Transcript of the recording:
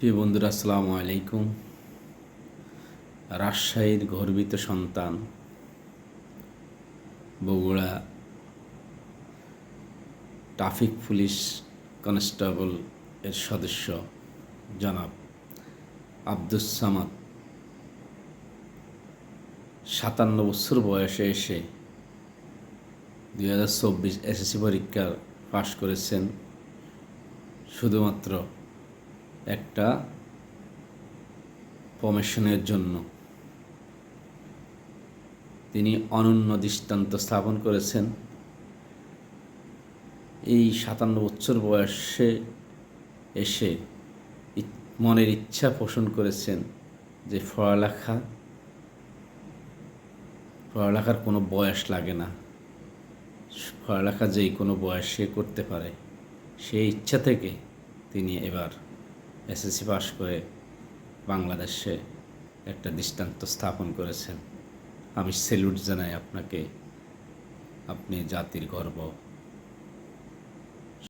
প্রিয় বন্ধুরা, আসসালামু আলাইকুম। রাজশাহীর গর্বিত সন্তান বগুড়া ট্রাফিক পুলিশ কনস্টেবল এর সদস্য জনাব আব্দুস সামাদ। সাতান্ন বছর বয়সে এসে দুই হাজার চব্বিশ এসএসসি পরীক্ষা পাশ করেছেন। শুধুমাত্র একটা প্রমোশনের জন্য। তিনি অনন্য দৃষ্টান্ত স্থাপন করেছেন। এই সাতান্ন বছর বয়সে এসে মনের ইচ্ছা পোষণ করেছেন যে পড়ালেখা, পড়ালেখার কোনো বয়স লাগে না। পড়ালেখা যেই কোনো বয়সে করতে পারে। সেই ইচ্ছা থেকে তিনি এবার এসএসসি পাশ করে বাংলাদেশে একটা দৃষ্টান্ত স্থাপন করেছেন। আমি সেলুট জানাই আপনাকে। আপনি জাতির গর্ব।